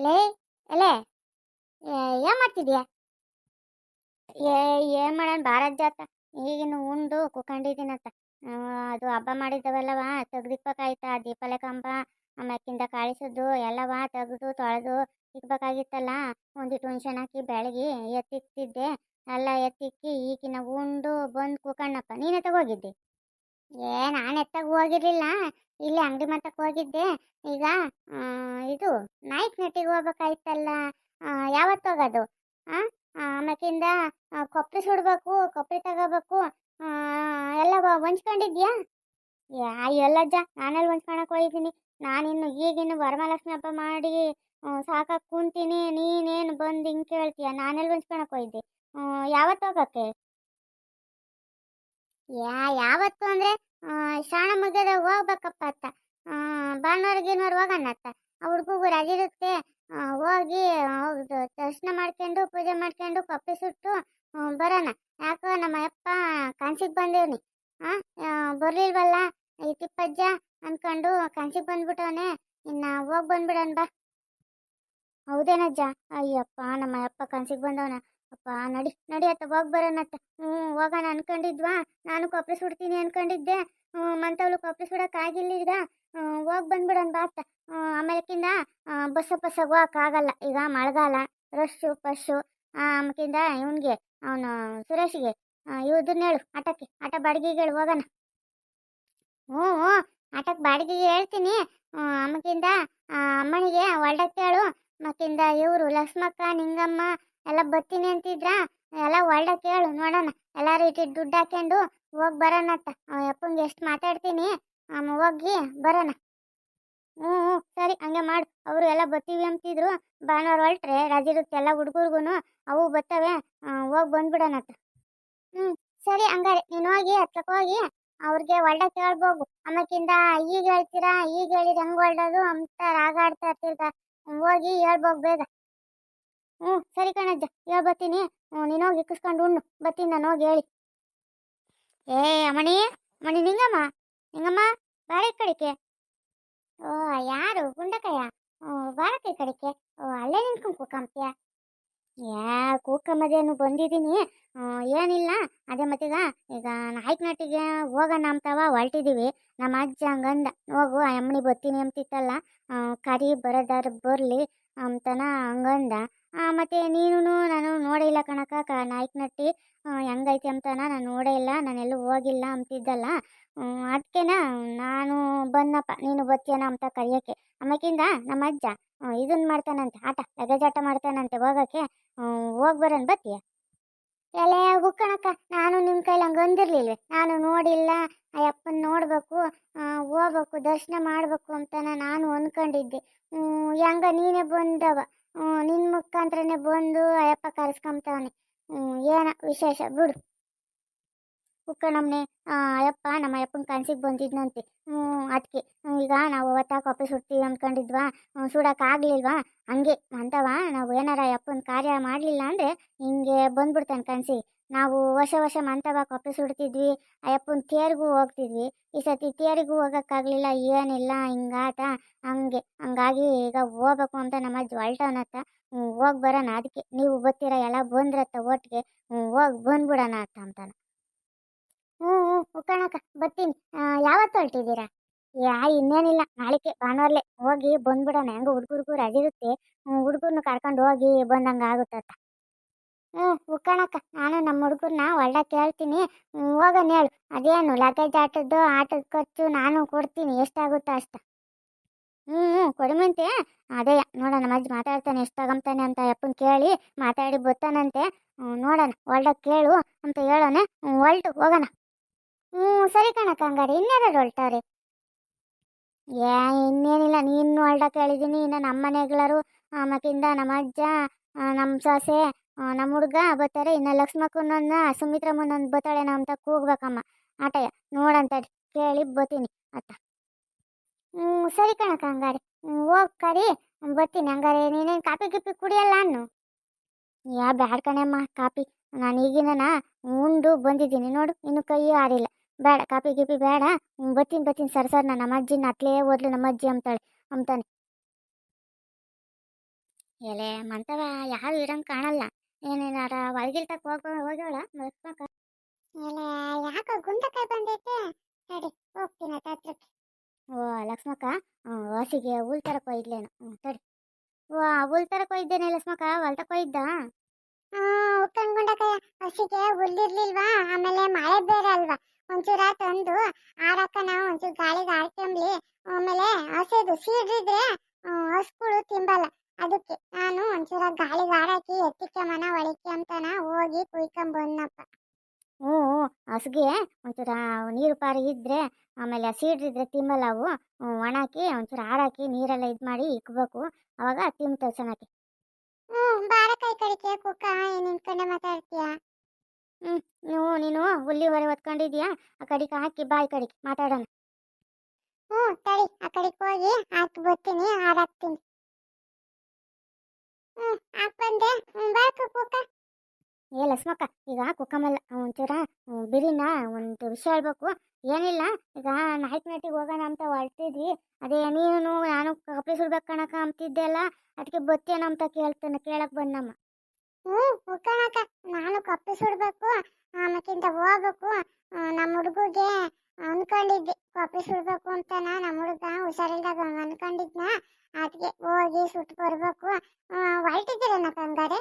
ಲೇ, ಎಲೆ ಏನ್ ಮಾಡ್ತಿದ್ಯಾ? ಏ, ಏನು ಮಾಡೋಣ ಭಾರತ್ ಜಾತ ಈಗಿನ ಉಂಡು, ಕುಕೊಂಡಿದ್ದೀನಂತ. ಅದು ಹಬ್ಬ ಮಾಡಿದ್ದವೆಲ್ಲವ ತೆಗ್ದಿಕ್ಬೇಕಾಯ್ತಾ. ದೀಪಲೆ ಕಂಬ ಆಮ್ಯಾಕಿಂದ ಕಾಳಿಸಿದ್ದು ಎಲ್ಲವ ತೆಗೆದು, ತೊಳೆದು ಇಕ್ಬೇಕಾಗಿತ್ತಲ್ಲ. ಒಂದಿಟ್ಟು ಹುಣ್ಸೆಹಣ್ಣು ಹಾಕಿ ಬೆಳಗಿ ಎತ್ತಿಕ್ತಿದ್ದೆ ಎಲ್ಲ ಎತ್ತಿಕ್ಕಿ ಈಗಿನ ಉಂಡು, ಬಂದು ಕುಕಣ್ಣಪ್ಪ. ನೀನೇ ತಗೋಗಿದ್ದೆ? ಏ, ನಾನು ಎತ್ತಾಗ ಹೋಗಿರ್ಲಿಲ್ಲ. ಇಲ್ಲಿ ಅಂಗಡಿ ಮಟ್ಟಕ್ಕೆ ಹೋಗಿದ್ದೆ. ಈಗ ಇದು ನೈಟ್ ನೆಟ್ಟಿಗೆ ಹೋಗ್ಬೇಕಾಯ್ತಲ್ಲ ಯಾವತ್ತು ಹೋಗೋದು? ಆಮ್ಯಾಕಿಂದ ಕೊಬ್ಬರಿ ಸುಡ್ಬೇಕು ಕೊಬ್ಬರಿ ತಗೋಬೇಕು ಎಲ್ಲ ಹೊಂಚ್ಕೊಂಡಿದ್ಯಾ? ಯಾ ಎಲ್ಲಜ್ಜ ನಾನೆಲ್ಲಿ ಹೊಂಚ್ಕೊಳಕ್ ಹೋಗಿದ್ದೀನಿ. ನಾನಿನ್ನು ಈಗಿನ್ನು ವರಮಹಾಲಕ್ಷ್ಮಿ ಹಬ್ಬ ಮಾಡಿ ಸಾಕಾಗಿ ಕುಂತೀನಿ. ನೀನೇನು ಬಂದು ಹಿಂಗೆ ಕೇಳ್ತೀಯ? ನಾನೆಲ್ಲಿ ಹೊಂಚ್ಕೊಳಕ್ ಹೋಗಿದ್ದೆ? ಯಾವತ್ತು ಹೋಗಕ್ಕೆ? ಯಾ, ಯಾವತ್ತು ಅಂದರೆ ಶ್ರಾವಣ ಮುಗಿದಾಗ ಹೋಗ್ಬೇಕಪ್ಪ ಅತ್ತ. ಭಾನುವಾರ ಗೀನುವಾರ ಹೋಗೋಣ ಅತ್ತ. ಆ ಹುಡ್ಗುಗೂ ರಜೆ ಇರುತ್ತೆ. ಹೋಗಿ ದರ್ಶನ ಮಾಡ್ಕೊಂಡು, ಪೂಜೆ ಮಾಡ್ಕೊಂಡು ಕಪ್ಪೆ ಸುಟ್ಟು ಬರೋಣ. ಯಾಕೋ ನಮ್ಮ ಅಪ್ಪ ಕನ್ಸಿಗೆ ಬಂದೇವ್ನಿ. ಆ ಬರ್ಲಿಲ್ವಲ್ಲ? ಈ ತಿಪ್ಪಜ್ಜ ಅನ್ಕೊಂಡು ಕನ್ಸಿಗೆ ಬಂದ್ಬಿಟ್ಟವನೆ. ಇನ್ನ ಹೋಗಿ ಬಂದ್ಬಿಡೋಣ ಬಾ. ಹೌದೇನಜ್ಜ? ಅಯ್ಯಪ್ಪ, ನಮ್ಮ ಅಪ್ಪ ಕನ್ಸಿಗೆ ಬಂದವನ. ಅಪ್ಪ, ನಡಿ ನಡಿ ಅತ್ತ, ಹೋಗಿ ಬರೋಣತ್ತ ಹ್ಞೂ ಹೋಗೋಣ ಅನ್ಕೊಂಡಿದ್ವಾ? ನಾನು ಕೊಪ್ಪಳ ಸುಡ್ತೀನಿ ಅನ್ಕೊಂಡಿದ್ದೆ. ಹ್ಞೂ ಮಂತವ್ಳು ಕೊಪ್ಪಳ ಸುಡಕ್ ಆಗಿಲ್ಲ ಈಗ. ಹೋಗಿ ಬಂದ್ಬಿಡೋಣ ಬಾ ಅತ್ತ. ಆಮೇಲಕ್ಕಿಂದ ಬಸ್ಸ ಬಸ್ಸಾಗ ಹೋಗೋಕ್ಕಾಗಲ್ಲ ಈಗ ಮಳೆಗಾಲ ರಶ್ಶು ಪಶ್ಶು ಆಮೇಕಿಂದ ಇವನಿಗೆ, ಅವನು ಸುರೇಶ್ಗೆ ಇವ್ದನ್ನ ಹೇಳು, ಆಟಕ್ಕೆ, ಆಟ ಬಾಡಿಗೆಗೆ ಹೇಳು, ಹೋಗೋಣ. ಹ್ಞೂ ಹ್ಞೂ ಆಟಕ್ಕೆ ಬಾಡಿಗೆಗೆ ಹೇಳ್ತೀನಿ. ಆಮಕಿಂದ ಅಮ್ಮನಿಗೆ ಒಳ್ಳೆ ಹೇಳು ಮತ್ತಿಂದ ಇವರು ಲಕ್ಷ್ಮಕ್ಕ, ನಿಂಗಮ್ಮ ಎಲ್ಲ ಬರ್ತೀನಿ ಅಂತಿದ್ರ, ಎಲ್ಲ ಒಳ್ಳೆ ಕೇಳು, ನೋಡೋಣ. ಎಲ್ಲಾರು ಇಟ್ಟಿಟ್ಟು ದುಡ್ಡು ಹಾಕೊಂಡು ಹೋಗಿ ಬರೋಣತ್ತ ಅಪ್ಪಂಗೆ ಎಷ್ಟು ಮಾತಾಡ್ತೀನಿ ಹೋಗಿ ಬರೋಣ. ಹ್ಞೂ ಸರಿ, ಹಂಗೆ ಮಾಡು. ಅವರು ಎಲ್ಲ ಬರ್ತೀವಿ ಅಂತಿದ್ರು, ಭಾನುವಾರ ಹೊರಟ್ರೆ ರಜೆ ಎಲ್ಲ ಹುಡುಗರ್ಗು ಅವು ಬರ್ತವೆ ಹೋಗಿ ಬಂದ್ಬಿಡೋಣತ್ತ ಹ್ಞೂ ಸರಿ, ಹಂಗಾರೆ. ನೀನು ಹೋಗಿ ಹತ್ರಕ್ಕೆ ಹೋಗಿ, ಅವ್ರಿಗೆ ಒಳ್ಳೆ ಕೇಳ್ಬೋಗು. ಅಮ್ಮಕ್ಕಿಂದ ಈಗ ಹೇಳ್ತೀರಾ, ಈಗ ಹೇಳಿದ್ರೆ ಹೆಂಗೆ ಒಳ್ಳೋದು ಅಂತ ರಾಗಾಡ್ತಾ ಆಡ್ತಾ ಇರ್ತಿರ್ತ ಹೋಗಿ ಹೇಳ್ಬೋಗ್ ಬೇಗ. ಹ್ಞೂ, ಸರಿ ಕಣಜ್ಜ ಯಾವ ಹ್ಞೂ, ನೀನು ಹೋಗಿ ಇಕ್ಕಿಸ್ಕೊಂಡು ಉಣ್ಣು. ಬತ್ತೀನಿ ನಾನು, ಹೋಗಿ ಹೇಳಿ. ಏ ಅಮಣಿ ಮಣಿ ನಿಂಗಮ್ಮ ನಿಂಗಮ್ಮ, ಬಾರ ಕಡಿಕೆ ಓ, ಯಾರು? ಗುಂಡಕಯ್ಯ? ಓ ಬಾರಕ್ಕೆ ಕಡಿಕೆ ಓ, ಅಲ್ಲೇ ನಿಂತ್ಕೊಂಡು ಕೂಕಂಪ್ಯ ಯಾ ಕೂಕಮ್ಮದೇನು ಬಂದಿದ್ದೀನಿ. ಏನಿಲ್ಲ. ಅದೇ ಮತ್ತೀಗ, ಈಗ ನಾಯ್ಕನಟ್ಟಿಗೆ ಹೋಗೋಣ ಅಂತವ ಹೊರಟಿದ್ದೀವಿ ನಮ್ಮ ಅಜ್ಜ ಹಂಗಂದ, ಹೋಗು, ಆ ಬತ್ತೀನಿ ಬರ್ತೀನಿ ಅಂತಿತ್ತಲ್ಲ. ಕರಿ ಬರೋದಾರ ಬರಲಿ ಅಂತನ ಹಂಗಂದ. ಮತ್ತೆ ನೀನು ನಾನು ನೋಡೇ ಇಲ್ಲ ಕಣಕ್ಕ, ಕ ನಾಯ್ಕನಟ್ಟಿ ಹೆಂಗೈತಿ ಅಂತನ ನಾನು ನೋಡೇ ಇಲ್ಲ, ನಾನೆಲ್ಲೂ ಹೋಗಿಲ್ಲ ಅಂತಿದ್ದಲ್ಲ. ಅದಕ್ಕೆನ ನಾನು ಬಂದಪ್ಪ ನೀನು ಬರ್ತೀಯನ ಅಂತ ಕರಿಯೋಕ್ಕೆ. ಆಮೇಕಿಂದ ನಮ್ಮ ಅಜ್ಜ ಇದನ್ನ ಮಾಡ್ತಾನಂತೆ, ಆಟ ಲಗಜಾಟ ಮಾಡ್ತಾನಂತೆ ಹೋಗೋಕ್ಕೆ. ಹೋಗಿ ಬರೋಣ ಬತ್ತೀಯ? ಎಲೆ ಕಣಕ್ಕ, ನಾನು ನಿಮ್ಮ ಕೈಲಿ ಹಂಗೆ ಅಂದಿರ್ಲಿಲ್ವೇ? ನಾನು ನೋಡಿಲ್ಲ ಆ ಅಪ್ಪನ ನೋಡಬೇಕು ಹೋಗ್ಬೇಕು, ದರ್ಶನ ಮಾಡಬೇಕು ಅಂತ ನಾನು ಅಂದ್ಕೊಂಡಿದ್ದೆ ಹೆಂಗ ನೀನೇ ಬಂದವ? ನಿನ್ನ ಮುಖಾಂತರನೇ ಬಂದು ಅಯ್ಯಪ್ಪ ಕರೆಸ್ಕೊಂತವನೆ ಏನ ವಿಶೇಷ? ಬಿಡು. ಉಕ್ಕಣಮ್ನೆ ಅಯ್ಯಪ್ಪ ನಮ್ಮ ಅಯ್ಯಪ್ಪನ ಕನಸಿಗೆ ಬಂದಿದ್ನಂತೆ. ಹ್ಞೂ ಅದಕ್ಕೆ ಈಗ ನಾವು ಅವತ್ತ ಕಾಪಿ ಸುಡ್ತೀವಿ ಅಂದ್ಕೊಂಡಿದ್ವಾ ಸುಡೋಕ್ಕಾಗಲಿಲ್ವಾ ಹಂಗೆ. ಅಂತವ, ನಾವು ಏನಾರ ಅಯ್ಯಪ್ಪನ ಕಾರ್ಯ ಮಾಡಲಿಲ್ಲ ಅಂದರೆ ಹಿಂಗೆ ಬಂದ್ಬಿಡ್ತಾನೆ ಕನ್ಸಿ ನಾವು ವರ್ಷ ವರ್ಷ ಮಂತವ ಕಾಪಿ ಸುಡ್ತಿದ್ವಿ ಅಯ್ಯಪ್ಪನ ತೇರಿಗೂ ಹೋಗ್ತಿದ್ವಿ. ಈ ಸತಿ ತೇರಿಗೂ ಹೋಗೋಕ್ಕಾಗಲಿಲ್ಲ. ಏನಿಲ್ಲ, ಹಿಂಗಾಟ. ಹಂಗೆ. ಹಂಗಾಗಿ ಈಗ ಹೋಗ್ಬೇಕು ಅಂತ ನಮ್ಮ ಅಜ್ಜ ಹೊಲ್ಟವನತ್ತ ಹೋಗಿ ಬರೋಣ ಅದಕ್ಕೆ ನೀವು ಬರ್ತೀರ ಎಲ್ಲ ಬಂದ್ರತ್ತ ಒಟ್ಟಿಗೆ ಹೋಗಿ ಬಂದ್ಬಿಡೋಣ ಅಂತ ಅಂತಾನೆ. ಹ್ಞೂ ಹ್ಞೂ ಉಕ್ಕಣಕ್ಕ ಬರ್ತೀನಿ. ಯಾವತ್ತು ಹೊರಟಿದ್ದೀರಾ? ಯಾ ಇನ್ನೇನಿಲ್ಲ. ನಾಳಿಕೆ, ಭಾನುವಾರಲೆ. ಹೋಗಿ ಬಂದ್ಬಿಡೋಣ. ಹೆಂಗೋ ಹುಡುಗರಿಗೂ ರಜಿರುತ್ತೆ ಹುಡುಗರನ್ನ ಹುಡುಗರ್ನ ಕರ್ಕೊಂಡು ಹೋಗಿ ಬಂದಂಗೆ ಆಗುತ್ತತ್ತ ಹ್ಞೂ ಉಕ್ಕಣಕ್ಕ ನಾನು ನಮ್ಮ ಹುಡುಗರನ್ನ ಒಳ್ಳೆ ಕೇಳ್ತೀನಿ. ಹೋಗೋಣ ಹೇಳು. ಅದೇನು, ಲಗೇಜ್ ಆಟದ್ದು, ಆಟದ ಖರ್ಚು ನಾನು ಕೊಡ್ತೀನಿ. ಎಷ್ಟಾಗುತ್ತೋ ಅಷ್ಟು. ಹ್ಞೂ ಕೊಡಿಮಂತೆ ಅದೇ ನೋಡೋಣ ನಮ್ಮ ಅಜ್ಜಿ ಮಾತಾಡ್ತಾನೆ ಎಷ್ಟು ತಗೊಂತಾನೆ ಅಂತ ಅಪ್ಪನ ಕೇಳಿ ಮಾತಾಡಿ ಬತ್ತಾನಂತೆ ಹ್ಮ್, ನೋಡೋಣ ಒಳ್ಳೆ ಕೇಳು ಅಂತ ಹೇಳೋಣ. ಹೊರ್ಟು ಹೋಗೋಣ. ಹ್ಞೂ ಸರಿ ಕಣಕ್ಕ ಹಂಗಾರೆ ಇನ್ನೇನಾರು ಹೊಲ್ಟವ್ರೆ. ಏ ಇನ್ನೇನಿಲ್ಲ ನೀನು ಹೊಲ್ಡ ಕೇಳಿದ್ದೀನಿ. ಇನ್ನು ನಮ್ಮ ಮನೆಗಳರು ಮತ್ತಿಂದ ನಮ್ಮ ಅಜ್ಜ ನಮ್ಮ ಸೊಸೆ ನಮ್ಮ ಹುಡುಗ ಬರ್ತಾರೆ. ಇನ್ನು ಲಕ್ಷ್ಮಕ್ಕನೊಂದು ಸುಮಿತ್ರಮ್ಮನೊಂದು ಬರ್ತಾಳೇನೋ ಅಂತ ಕೂಗ್ಬೇಕಮ್ಮ. ಆಟಯ್ಯ ನೋಡಂತ ಕೇಳಿ ಬರ್ತೀನಿ. ಅತ್ತ ಹ್ಞೂ ಸರಿ ಕಣಕ್ಕ ಹಂಗಾರೆ ಹೋಗಿ ಕರಿ. ಬರ್ತೀನಿ. ಹಂಗಾರೆ ನೀನೇನು ಕಾಪಿ ಗಿಪಿ ಕುಡಿಯಲ್ಲ ಅನ್ನು? ಯಾ, ಬ್ಯಾಡ ಕಣಮ್ಮ ಕಾಪಿ ನಾನು ಈಗಿನ ಉಂಡು ಬಂದಿದ್ದೀನಿ. ನೋಡು, ಇನ್ನು ಕೈ ಆರಿಲ್ಲ. ಬೇಡ ಕಾಪಿ ಗಿಪಿ ಬೇಡ ಬರ್ತೀನಿ ಬರ್ತೀನಿ. ಸರ್ ಸರ್, ನಾನು ಅಜ್ಜಿನ ಅತ್ಲೇ ಓದ್ಲು ನಮ್ಮ ಅಜ್ಜಿ ಅಂತಾಳೆ, ಅಂತಾನೆ. ಎಲೆ ಮಂತವ ಯಾರು ಇರಂಗೆ ಕಾಣಲ್ಲ. ಏನೇನಾರ ಒಳಗಿಲ್ತಕ್ಕೆ ಹೋಗ ಹೋಗ್ಯವಳ ಲಕ್ಷ್ಮಕ್ಕ ಎಲೆ, ಯಾಕೋ ಗುಂಡಕಾಯಿ ಬಂದೈತೆ? ಸರಿ ಹೋಗ್ತೀನಿ ಹತ್ರಕ್ಕೆ. ಓ, ಲಕ್ಷ್ಮಕ್ಕ ಹಸಿಗೆ ಹುಲ್ ತರಕ್ ಹೋಯ್ದ್ಲೇನು ಹ್ಞೂ ತಡಿ. ಓ ಹುಲ್ ತರಕ್ ಹೋಯ್ದೇನೆ ಲಕ್ಷ್ಮಕ್ಕ, ಹೊಲ್ತಕ್ ಹೋಯ್ದ ಉಕ್ಕಂಡ್ಗುಂಡಕಾಯ ಹಸಿಗೆ ಹುಲ್ಲಿರ್ಲಿಲ್ವಾ ಆಮೇಲೆ ಮಳೆ ಬೇರೆ ಅಲ್ವಾ? ಒಂಚೂರ ತಂದು ಆಡಕ್ಕ ನಾವು ಒಂಚೂರು ಗಾಳಿಗೆ ಆಡ್ಕೊಂಬ್ಲಿ ಆಮೇಲೆ ಹಸಿದು ಸೀಡ್ರಿದ್ರೆ ಹಸ್ಗಳು ತಿಂಬಲ್ಲ. ಅದಕ್ಕೆ ನಾನು ಒಂಚೂರ ಗಾಳಿಗೆ ಆಡಾಕಿ ಎತ್ತಿಕ್ಕೆ ಮನ ಒಳಕ್ಕೆ ಅಂತನ ಹೋಗಿ ಕುಯ್ಕೊಂಡ್ ಬಂದಪ್ಪ ಹ್ಞೂ ಹಸಿಗೆ ಒಂಚೂರು ನೀರು ಪಾರಿ ಇದ್ದರೆ ಆಮೇಲೆ ಸೀಡ್ರಿದ್ರೆ ತಿಮ್ಮಲ್ಲ ಅವು ಒಣಾಕಿ ಒಂಚೂರು ಹಾರಾಕಿ ನೀರೆಲ್ಲ ಇದು ಮಾಡಿ ಇಕ್ಬೇಕು. ಅವಾಗ ತಿಂತವೆ ಚೆನ್ನಾಗಿ ಹ್ಞೂ ಬಾರ ಕೈ ಕಡಿಕೆ ಕುಕ್ಕ ನಿಂತ್ಕೊಂಡೆ ಮಾತಾಡ್ತೀಯ? ಹ್ಞೂ ನೀವು ನೀನು ಹುಲ್ಲಿ ಹೊರೆ ಹೊತ್ಕೊಂಡಿದ್ಯಾ? ಆ ಕಡೆಗೆ ಹಾಕಿ ಬಾಯಿ ಕಡೆಗೆ ಮಾತಾಡೋಣ. ಹ್ಞೂ ತಡಿ ಆ ಕಡೆಗೆ ಹೋಗಿ ಹಾಕಿ ಬರ್ತೀನಿ ಹಾಡಾಕ್ತೀನಿ ಹ್ಞೂ ಹಾಕ್ಬಂದೆ ಬಂದೆ. ಬಾಕು ಕುಕ್ಕ. ಏ ಲಸ್ಮಕ್ಕ ಈಗ ಕುಕ್ಕಮಲ್ಲ ಒಂಚೂರ ಬಿರಿನ, ಒಂದು ವಿಷಯ ಹೇಳ್ಬೇಕು. ಏನಿಲ್ಲ, ಈಗ ನೈಟ್ ನಟಿಗೆ ಹೋಗೋಣ ಅಂತ ಹೊರಟಿದ್ವಿ. ಅದೇ ನೀನು, ನಾನು ಕಪ್ಪಿ ಸುಡ್ಬೇಕು ಕಣಕ ಅಂತಿದ್ದೆ ಅಲ್ಲ ಅದಕ್ಕೆ ಬತ್ತೇನ ಅಂತ ಕೇಳ್ತಾನೆ, ಕೇಳಕ್ ಬಂದಮ್ಮ ಹ್ಞೂ ಕುಕ್ಕಣಕ್ಕ ನಾನು ಕಪ್ಪಿ ಸುಡ್ಬೇಕು ಆಮೇಕಿಂತ ಹೋಗ್ಬೇಕು. ನಮ್ಮ ಹುಡುಗಗೆ ಅನ್ಕೊಂಡಿದ್ದೆ ಕಪ್ಪಿ ಸುಡ್ಬೇಕು ನಾ, ನಮ್ಮ ಹುಡುಗ ಹುಷಾರಿಲ್ದಾಗ ಅನ್ಕೊಂಡಿದ್ನ ಅದಕ್ಕೆ ಹೋಗಿ ಸುಟ್ಟು ಬರ್ಬೇಕು. ಹೊರಟಿದ್ದೀರೇನಕ್ಕ ಹಂಗಾರೆ?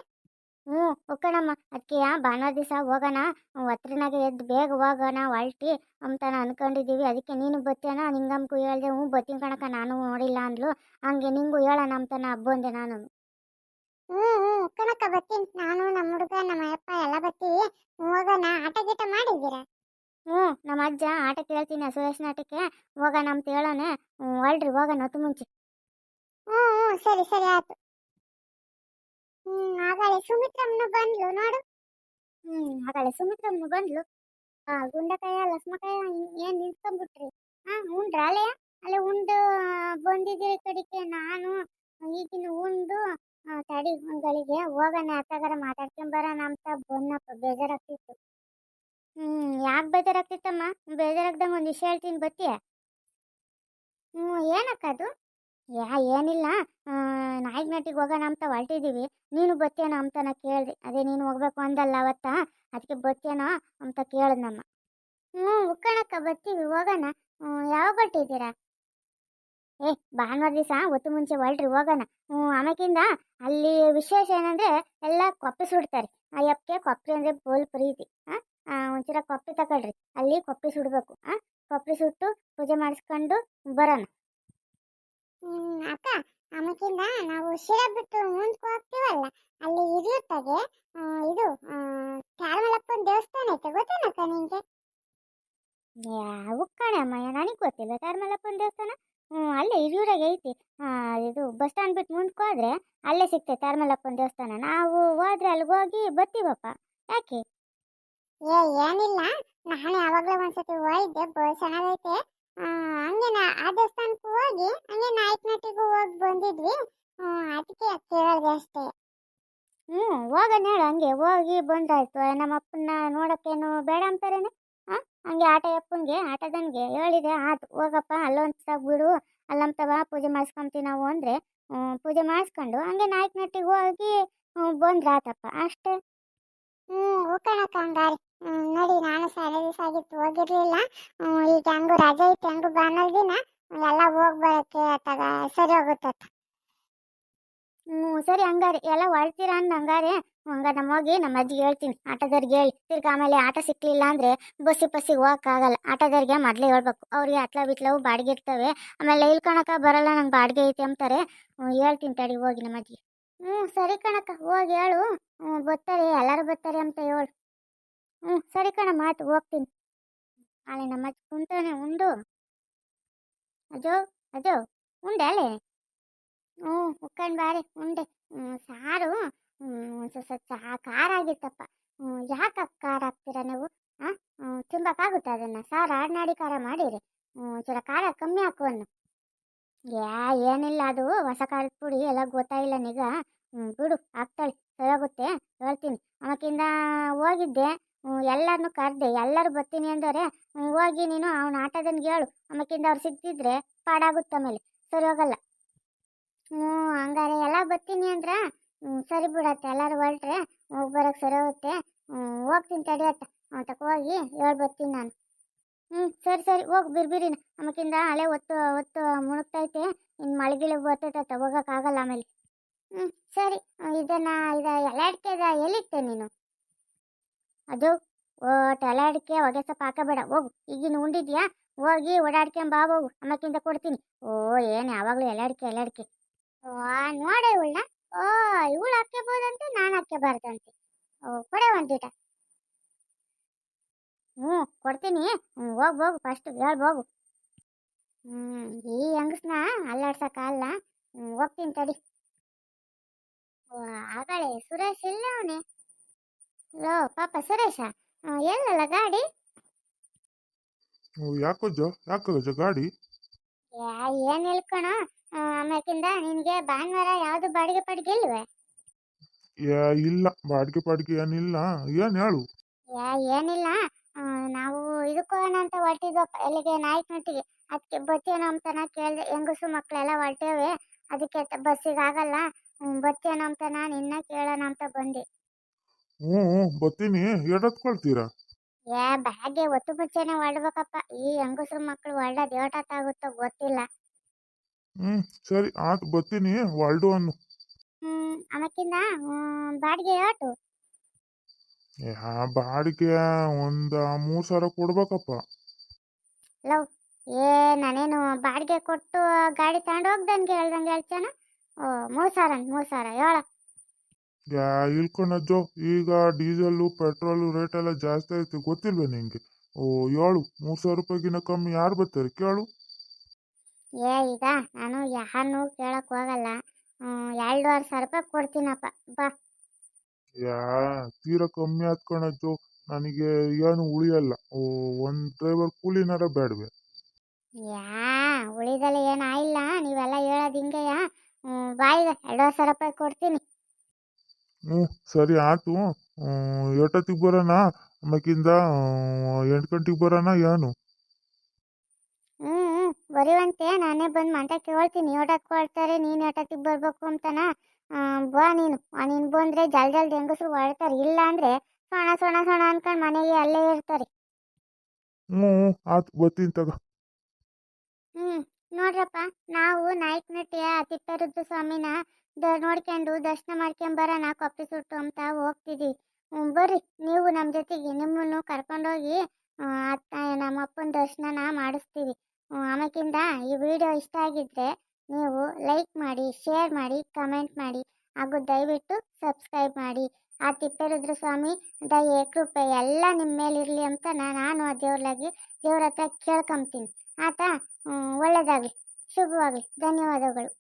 ಹ್ಞೂ ಒಕ್ಕಣಮ್ಮ ಅದಕ್ಕೆ ಭಾನುವಾರ ದಿವಸ ಹೋಗೋಣ. ಒತ್ತರಿನಾಗ ಎದ್ದು ಬೇಗ ಹೋಗೋಣ ಹೊಲ್ಟಿ ಅಂತಾನ ಅನ್ಕೊಂಡಿದ್ದೀವಿ ಅದಕ್ಕೆ ನೀನು ಬತ್ತೇನ ನಿಂಗಮ್ಗೂ ಹೇಳ್ದೆ ಹ್ಞೂ ಬತ್ತೀನಿ ಕಣಕ ನಾನು ನೋಡಿಲ್ಲ ಅಂದ್ಲು. ಹಂಗೆ ನಿಂಗೂ ಹೇಳೋಣ ಅಂತಾನ ಬಂದೆ ನಾನು. ಹ್ಞೂ ಹ್ಞೂ ಕಣಕ ಬರ್ತೀನಿ ನಾನು ನಮ್ಮ ಹುಡುಗ ನಮ್ಮ ಅಪ್ಪ ಎಲ್ಲ ಬರ್ತೀವಿ ಹೋಗೋಣ. ಆಟ ಗೀಟ ಮಾಡಿದ್ದೀರಾ? ಹ್ಞೂ ನಮ್ಮ ಅಜ್ಜ ಆಟಕ್ಕೆ ಹೇಳ್ತೀನಿ ಸುರೇಶ್ ಆಟಕ್ಕೆ. ಹೋಗೋಣ ಅಂತ ಹೇಳೋಣ. ಹ್ಞೂ ಹೊಳ್ರಿ ಹೋಗೋಣ ಹೊತ್ತು ಮುಂಚೆ. ಹ್ಞೂ ಹ್ಞೂ ಸರಿ ಸರಿ ಆಯ್ತು. ಹ್ಮ್ ಆಗಾಳೆ ಸುಮಿತ್ರಮ್ಮನು ಬಂದ್ಲು, ನೋಡು. ಹ್ಮ್ ಆಗಾಳೆ ಸುಮಿತ್ರಮ್ಮನು ಬಂದ್ಲು. ಆ, ಗುಂಡಕಾಯ, ಲಸ್ಮಕಾಯ ಏನ್ ನಿಂತ್ಕೊಂಡ್ಬಿಟ್ರಿ? ಹಾ, ಉಂಡ್ರ ಅಲ್ಲೇ? ಅಲ್ಲೇ ಉಂಡು ಬಂದಿದ್ದೀರಿ ಕಡಿಕೆ ನಾನು ಈಗಿನ ಉಂಡು ತಡಿ ಗಳಿಗೆ ಹೋಗೋಣ ಅತ್ತಗಾರ ಮಾತಾಡ್ಕೊಂಬರೋಣ ಅಂತ ಬಂದಪ್ಪ ಬೇಜಾರಾಗ್ತಿತ್ತು. ಹ್ಮ್, ಯಾಕೆ ಬೇಜಾರಾಗ್ತಿತ್ತಮ್ಮ? ಬೇಜಾರಾಗ್ದಂಗೆ ಒಂದು ವಿಷಯ ಹೇಳ್ತೀನಿ ಬತ್ತೀಯ ಹ್ಞೂ ಏನಕ್ಕ ಅದು ಯಾ, ಏನಿಲ್ಲ. ನಾಯಕ್ ನಟಿಗೆ ಹೋಗೋಣ ಅಂತ ಹೊರಟಿದ್ದೀವಿ ನೀನು ಬತ್ತೇನೋ ಅಂತನ ಕೇಳಿದೆ. ಅದೇ ನೀನು ಹೋಗ್ಬೇಕು ಅಂದಲ್ಲ ಅವತ್ತ? ಅದಕ್ಕೆ ಬತ್ತೇನ ಅಂತ ಕೇಳಿದ್ನಮ್ಮ. ಹ್ಞೂ, ಉಕ್ಕಣಕ್ಕ ಬರ್ತೀವಿ ಹೋಗೋಣ. ಯಾವಾಗ ಹೊರಟಿದ್ದೀರಾ? ಏ, ಭಾನುವಾರ ದಿವಸ ಹೊತ್ತು ಮುಂಚೆ ಹೊರಟ್ರಿ, ಹೋಗೋಣ. ಹ್ಞೂ ಆಮೇಕಿಂದ ಅಲ್ಲಿ ವಿಶೇಷ ಏನಂದ್ರೆ ಎಲ್ಲ ಕೊಪ್ಪೆ ಸುಡ್ತಾರೆ. ಆ ಯಪ್ಪಕ್ಕೆ ಕೊಪ್ಪಿ ಅಂದ್ರೆ ಬೋಲ್ ಪ್ರೀತಿ. ಹಾಂ ಒಂಚೂರ ಕೊಪ್ಪೆ ತಗೊಳ್ರಿ ಅಲ್ಲಿ ಕೊಪ್ಪೆ ಸುಡಬೇಕು. ಹಾಂ ಕೊಪ್ಪೆ ಸುಟ್ಟು ಪೂಜೆ ಮಾಡಿಸ್ಕೊಂಡು ಬರೋಣ. ಅಕ್ಕ ಆಮೇಕಿಂದ ನಾವು ಶಿರ ಬಿಟ್ಟು ಮುಂದಕ್ಕೆ ಹೋಗ್ತೀವಲ್ಲ ಅಲ್ಲಿ ಹಿರಿಯುತ್ತಾಗೆ ಇದು ಕ್ಯಾರಮಲಪ್ಪನ ದೇವಸ್ಥಾನ ಐತೆ ಗೊತ್ತೇನಕ್ಕ ನಿಂಗೆ? ಯಾವ ಕಣಮ್ಮ ನನಗೆ ಗೊತ್ತಿಲ್ಲ ಕ್ಯಾರಮಲಪ್ಪನ ದೇವಸ್ಥಾನ? ಹ್ಞೂ ಅಲ್ಲೇ ಹಿರಿಯೂರಾಗೆ ಐತಿ. ಇದು ಬಸ್ ಸ್ಟ್ಯಾಂಡ್ ಬಿಟ್ಟು ಮುಂದಕ್ಕೆ ಹೋದ್ರೆ ಅಲ್ಲೇ ಸಿಗ್ತೈತೆ ಕ್ಯಾರಮಲಪ್ಪನ ದೇವಸ್ಥಾನ. ನಾವು ಹೋದ್ರೆ ಅಲ್ಲಿಗೆ ಹೋಗಿ ಬರ್ತೀವಪ್ಪ ಯಾಕೆ? ಏ ಏನಿಲ್ಲ ನಾನು ಯಾವಾಗಲೂ ಒಂದ್ಸತಿ ಹೋಗಿದ್ದೆ ಬಸ್ ಚೆನ್ನಾಗೈತೆ ಹಂಗೆ ನಾ ಆ ದೇವಸ್ಥಾನಕ್ಕೂ ಹೋಗಿ ಹಂಗೆ ನಟಿಗೂ ಹೋಗಿ ಬಂದಿದ್ವಿ. ಅದಕ್ಕೆ ಕೇಳಿದೆ ಅಷ್ಟೇ. ಹ್ಞೂ ಹೋಗೋಣ ಹೇಳು ಹಂಗೆ ಹೋಗಿ ಬಂದಾಯ್ತು. ನಮ್ಮ ಅಪ್ಪನ ನೋಡೋಕ್ಕೇನು ಬೇಡ ಅಂತಾರೇನೆ? ಹಾಂ ಹಂಗೆ ಆಟ ಅಪ್ಪನಿಗೆ ಆಟದನಿಗೆ ಹೇಳಿದೆ ಆತು ಹೋಗಪ್ಪ ಅಲ್ಲೊಂದು ಬಿಡು ಅಲ್ಲಂತವ ಪೂಜೆ ಮಾಡಿಸ್ಕೊಂತೀವಿ ನಾವು ಅಂದರೆ. ಪೂಜೆ ಮಾಡಿಸ್ಕೊಂಡು ಹಂಗೆ ನಾಯ್ಕ ನಟಿಗೆ ಹೋಗಿ ಬಂದ್ರಾತಪ್ಪ ಅಷ್ಟೇ. ಹ್ಞೂ ಹೋಗೋಣ ಹಂಗಾರೆ. ನೋಡಿ, ನಾನು ಸಾಲ ದಿವಸ ಆಗಿತ್ತು, ಹೋಗಿರ್ಲಿಲ್ಲ. ಈಗ ಹೆಂಗು ರಜೆ ಐತೆ ಹೆಂಗು ಬಾನಲ್ ದಿನ ಎಲ್ಲ ಹೋಗಿ ತಗ ಸರಿ ಹೋಗುತ್ತೆ ಹ್ಞೂ ಸರಿ ಹಂಗಾರೆ ಎಲ್ಲ ಹೊಳ್ತೀರ ಅಂದ್ ಹಂಗಾರೆ ಹಂಗ ನಮ್ಮ ಹೋಗಿ, ನಮ್ಮ ಅಜ್ಜಿಗೆ ಹೇಳ್ತೀನಿ ಆಟೋದವ್ರಿಗೆ ಹೇಳಿ. ತಿರ್ಗಿ ಆಮೇಲೆ ಆಟೋ ಸಿಕ್ಲಿಲ್ಲ ಅಂದ್ರೆ ಬಸ್ಸಿ ಬಸ್ಸಿಗೆ ಹೋಗೋಕ್ಕಾಗಲ್ಲ. ಆಟೋದವ್ರಿಗೆ ಮೊದಲೇ ಹೇಳ್ಬೇಕು, ಅವ್ರಿಗೆ ಅತ್ಲ ಬಿತ್ಲವು ಬಾಡಿಗೆ ಇರ್ತವೆ. ಆಮೇಲೆ ಇಲ್ಲಿ ಕಣಕ ಬರಲ್ಲ, ನಂಗೆ ಬಾಡಿಗೆ ಐತೆ ಅಂತಾರೆ. ಹ್ಞೂ ಹೇಳ್ತೀನಿ ತಡಿ, ಹೋಗಿ ನಮ್ಮ ಅಜ್ಜಿ. ಹ್ಞೂ ಸರಿ ಕಣಕ್ಕ, ಹೋಗಿ ಹೇಳು. ಹ್ಞೂ ಬರ್ತಾರೆ, ಎಲ್ಲರೂ ಬರ್ತಾರೆ ಅಂತ ಹೇಳು. ಹ್ಞೂ ಸರಿ ಕಣ ಮಾತು ಹೋಗ್ತೀನಿ. ಅಲ್ಲಿ ನಮ್ಮ ಕುಂತಾನೆ ಉಂಡು. ಅಜೋ ಅಜೋ ಉಂಡೆ ಅಲ್ಲೇ? ಹ್ಞೂ ಉಕ್ಕಂಡು ಬಾರಿ, ಉಂಡೆ. ಸಾರು, ಹ್ಞೂ, ಒಂದು ಸ್ವಲ್ಪ ಚಾ, ಖಾರ ಆಗಿತ್ತಪ್ಪ. ಹ್ಞೂ, ಯಾಕೆ ಖಾರ ಹಾಕ್ತೀರಾ ನೀವು? ಹಾಂ ಹ್ಞೂ, ತಿನ್ಬೇಕಾಗುತ್ತೆ ಅದನ್ನು. ಸಾರು ಆಡ್ನಾಡಿ ಖಾರ ಮಾಡಿರಿ. ಒಂಚೂರ ಖಾರ ಕಮ್ಮಿ ಹಾಕುವನ್ನು ಯಾ ಏನಿಲ್ಲ ಅದು, ಹೊಸ ಖಾರದ ಪುಡಿ ಎಲ್ಲ ಗೊತ್ತಾಗಿಲ್ಲ ನೀಗ ಹ್ಞೂ, ಬಿಡು, ಹಾಕ್ತಾಳೆ. ಸರಿಯಾಗುತ್ತೆ ಹೇಳ್ತೀನಿ. ಅವಕ್ಕಿಂದ ಹೋಗಿದ್ದೆ. ಎಲ್ಲರನ್ನೂ ಕರೆದೆ. ಎಲ್ಲರೂ ಬರ್ತೀನಿ ಅಂದರೆ ಹೋಗಿ ನೀನು, ಅವ್ನ ಆಟೋದನ್ಗೆ ಹೇಳು. ಆಮೇಕಿಂದ ಅವ್ರು ಸಿಗ್ತಿದ್ರೆ ಪಾಡಾಗುತ್ತೆ ಆಮೇಲೆ. ಸರಿ, ಹೋಗಲ್ಲ. ಹ್ಞೂ, ಹಂಗಾರೆ ಎಲ್ಲ ಬರ್ತೀನಿ ಅಂದ್ರೆ ಸರಿ ಬಿಡತ್ತೆ ಎಲ್ಲರೂ ಹೊರಟ್ರೆ, ಹೋಗಿ ಬರೋಕ್ಕೆ ಸರಿ ಹೋಗುತ್ತೆ. ಹೋಗ್ತೀನಿ ತಡಿಯತ್ತ ತಕ ಹೋಗಿ ಹೇಳ್ ಬರ್ತೀನಿ ನಾನು. ಹ್ಞೂ, ಸರಿ ಸರಿ, ಹೋಗಿ ಬಿರ್ಬಿರಿನ ಆಮೇಕಿಂದ ಹಳೆ ಹೊತ್ತು ಹೊತ್ತು ಮುಳುಗ್ತೈತೆ ಇನ್ನು ಮಳೆಗಿಳಿ ಬರ್ತೈತೆ ಹೋಗೋಕ್ಕಾಗಲ್ಲ ಆಮೇಲೆ. ಹ್ಞೂ, ಸರಿ, ಇದನ್ನು, ಇದ, ಎಲೆ ಅಡಿಕೆದ ಎಲ್ಲಿತ್ತೆ ನೀನು? ಅದು, ಓ ಹೊಗೆ ಸೊಪ್ಪು ಹಾಕಬೇಡ. ಹೋಗು, ಈಗಿನ ಉಂಡಿದ್ಯಾ? ಹೋಗಿ ಬಾ, ಹೋಗು. ಅಮ್ಮಕಿಂದ ಕೊಡ್ತೀನಿ. ಓ, ಏನು ಯಾವಾಗಲೂ ಎಲೆ ಅಡಿಕೆ ಎಲೆ ಓ, ನೋಡ ಇವಳನ್ನ. ಓ, ಇವಳು ಹಾಕ್ಕೋಬೋದಂತೆ ನಾನು ಹಾಕ್ಕೋಬಾರ್ದಂತೆ ಓ, ಕೊಡೆ ಒಂದೀಟ ಹ್ಞೂ, ಕೊಡ್ತೀನಿ. ಹ್ಞೂ, ಹೋಗು ಹೋಗು ಫಸ್ಟ್ ಹೋಗು. ಹ್ಞೂ, ಈ ಹೆಂಗಸ್ನ ಅಲ್ಲಾಡ್ಸಕ್ಕಾಗಲ್ಲ ಹ್ಞೂ, ಹೋಗ್ತೀನಿ ತಡಿ. ಓ ಆಗಳೆ ಸುರೇಶ್ ಇಲ್ಲ ಅವನೇ. ಲೋ ಪಾಪ ಸುರೇಶ ಎಲ್ಲಲ್ಲ ಗಾಡಿ? ಓ, ಯಾಕಜ್ಜ ಯಾಕಜ್ಜ ಗಾಡಿ? ಯಾ ಏನ್ ಹೇಳ್ಕೊಣ ಆಮ್ಯಾಕಿಂದ ನಿನ್ಗೆ ಭಾನುವಾರ ಯಾವ್ದು ಬಾಡಿಗೆ ಪಾಡಿಗೆ ಇಲ್ವೇ? ಯಾ ಇಲ್ಲ ಬಾಡಿಗೆ ಪಾಡಿಗೆ ಏನಿಲ್ಲ ಏನ್ ಹೇಳು? ಯಾ ಏನಿಲ್ಲ ನಾವು ಇದಕ್ಕೋಣ ಅಂತ ಹೊರಟಿದ್ವಪ್ಪ ಎಲ್ಲಿಗೆ ನಾಯಕನಟ್ಟಿಗೆ. ಅದಕ್ಕೆ ಬತ್ತೇನೋ ಅಂತನ ಕೇಳಿದೆ ಹೆಂಗಸು ಮಕ್ಕಳೆಲ್ಲ ಹೊರಟೇವೆ ಅದಕ್ಕೆ ಬಸ್ಸಿಗೆ ಆಗಲ್ಲ ಬತ್ತೇನೋ ಅಂತನ ನಿನ್ನ ಕೇಳೋಣ ಅಂತ ಬಂದೆ. ಹ್ಞೂ ಹ್ಞೂ ಬರ್ತೀನಿ. ಎಡತ್ಕೊಳ್ತೀರಾ ಏ ಬ್ಯಾಗ್ಗೆ ಒತ್ತು ಮುಂಚೆನೆ ಹೊರಡ್ಬೇಕಪ್ಪ. ಈ ಹೆಂಗಸ್ರು ಮಕ್ಕಳು ಹೊರಡೋದು ಆಗುತ್ತೋ ಗೊತ್ತಿಲ್ಲ. ಹ್ಮ್ ಸರಿ ಆತು ಬರ್ತೀನಿ. ವಾಲ್ಡು ಅನ್ನು. ಹ್ಮ್ ಹ್ಮ್, ಬಾಡಿಗೆ ಏಟು ಯಾ ಬಾಡಿಗೆ ಒಂದ ಮೂರ್ ಸಾವಿರ ಕೊಡ್ಬೇಕಪ್ಪ. ಲವ್ ಏ ನಾನೇನು ಬಾಡಿಗೆ ಕೊಟ್ಟು ಗಾಡಿ ತಗೊಂಡು ಹೋಗ್ದಂಗೆ ಹೇಳ್ದಂಗೆ ಹೇಳ್ತಾನ? ಓ ಮೂರು ಸಾವಿರ ಮೂರು ಸಾವಿರ ಹೇಳ ಯಾ ಇಲ್ಕೊಣಜ್ಜೋ ಈಗ ಡೀಸೆಲ್ಲು ಪೆಟ್ರೋಲು ರೇಟ್ ಎಲ್ಲ ಜಾಸ್ತಿ ಐತೆ ಗೊತ್ತಿಲ್ವೇ ನಿಂಗೆ? ಓ ಹೇಳು. ಮೂರ್ ಸಾವಿರ ರೂಪಾಯಿಗಿನ ಕಮ್ಮಿ ಯಾರು ಬರ್ತಾರೆ? ಕೇಳು. ಏ ಈಗ ನಾನು ಯಾರನ್ನೂ ಕೇಳಕ್ ಹೋಗಲ್ಲ. ಎರಡೂವರೆ ಸಾವಿರ ರೂಪಾಯಿ ಕೊಡ್ತೀನಪ್ಪ. ಬಾ. ಯಾ ತೀರಾ ಕಮ್ಮಿ ಆತ್ಕೊಣಜ್ಜೋ ನನಗೆ ಏನು ಉಳಿಯಲ್ಲ. ಓ ಒಂದ್ ಡ್ರೈವರ್ ಕೂಲಿನಾರ ಬೇಡವೆ. ಯಾ ಉಳಿದಲ್ಲ ಏನಾಯಿಲ್ಲ ನೀವೆಲ್ಲ ಹೇಳೋದು ಹಿಂಗೆಯಾ? ಬಾಯಿಗೆ ಎರಡೂವರೆ ಸಾವಿರ ರೂಪಾಯಿ ಕೊಡ್ತೀನಿ. ಹ್ಞೂ ಸರಿ ಆತು ಎಷ್ಟೊತ್ತಿಗೆ ಬರೋಣ? ಆಮೇಕಿಂದ ಎಂಟು ಗಂಟೆಗೆ ಬರೋಣ ಏನು? ಹ್ಞೂ ಬರೀವಂತೆ. ನಾನೇ ಬಂದು ಮಂಟ ಕೇಳ್ತೀನಿ. ಓಟಕ್ಕೆ ಕೊಡ್ತಾರೆ ನೀನು ಎಷ್ಟೊತ್ತಿಗೆ ಬರಬೇಕು ಅಂತನ? ಬಾ ನೀನು. ನೀನು ಬಂದರೆ ಜಲ್ ಜಲ್ದಿ ಹೆಂಗಸ್ರು ಹೊರಡ್ತಾರೆ. ಇಲ್ಲ ಅಂದರೆ ಸೊಣ ಸೊಣ ಸೊಣ ಅನ್ಕೊಂಡು ಮನೆಗೆ ಅಲ್ಲೇ ಇರ್ತಾರೆ. ಹ್ಞೂ ಆತು ಬರ್ತೀನಿ ತಗೋ. ಹ್ಞೂ ನೋಡ್ರಪ್ಪ. ನಾವು ನಾಯಕನಟ್ಟಿಯ ತಿಪ್ಪೇರುದ್ರ ಸ್ವಾಮಿನ ನೋಡ್ಕೊಂಡು ದರ್ಶನ ಮಾಡ್ಕೊಂಬರೋಣ ಕೊಪ್ಪಿ ಸುಟ್ಟು ಅಂತ ಹೋಗ್ತಿದ್ವಿ. ಬರ್ರಿ, ನೀವು ನಮ್ಮ ಜೊತೆಗೆ ನಿಮ್ಮನ್ನು ಕರ್ಕೊಂಡೋಗಿ ಅತ್ತ ನಮ್ಮ ಅಪ್ಪನ ದರ್ಶನನ ಮಾಡಿಸ್ತೀವಿ. ಆಮೇಕಿಂದ ಈ ವಿಡಿಯೋ ಇಷ್ಟ ಆಗಿದ್ರೆ ನೀವು ಲೈಕ್ ಮಾಡಿ, ಶೇರ್ ಮಾಡಿ, ಕಮೆಂಟ್ ಮಾಡಿ. ಹಾಗೂ ದಯವಿಟ್ಟು ಸಬ್ಸ್ಕ್ರೈಬ್ ಮಾಡಿ. ಆ ತಿಪ್ಪೇರುದ್ರ ಸ್ವಾಮಿ ದಯ, ಕೃಪೆ ಎಲ್ಲ ನಿಮ್ಮ ಮೇಲಿರಲಿ ಅಂತ ನಾನು ಆ ದೇವ್ರಲಾಗಿ, ದೇವ್ರ ಹತ್ರ ಕೇಳ್ಕೊಂತೀನಿ. ಆತ? ಒಳ್ಳೆಯದಾಗಲಿ ಶುಭವಾಗಲಿ, ಧನ್ಯವಾದಗಳು.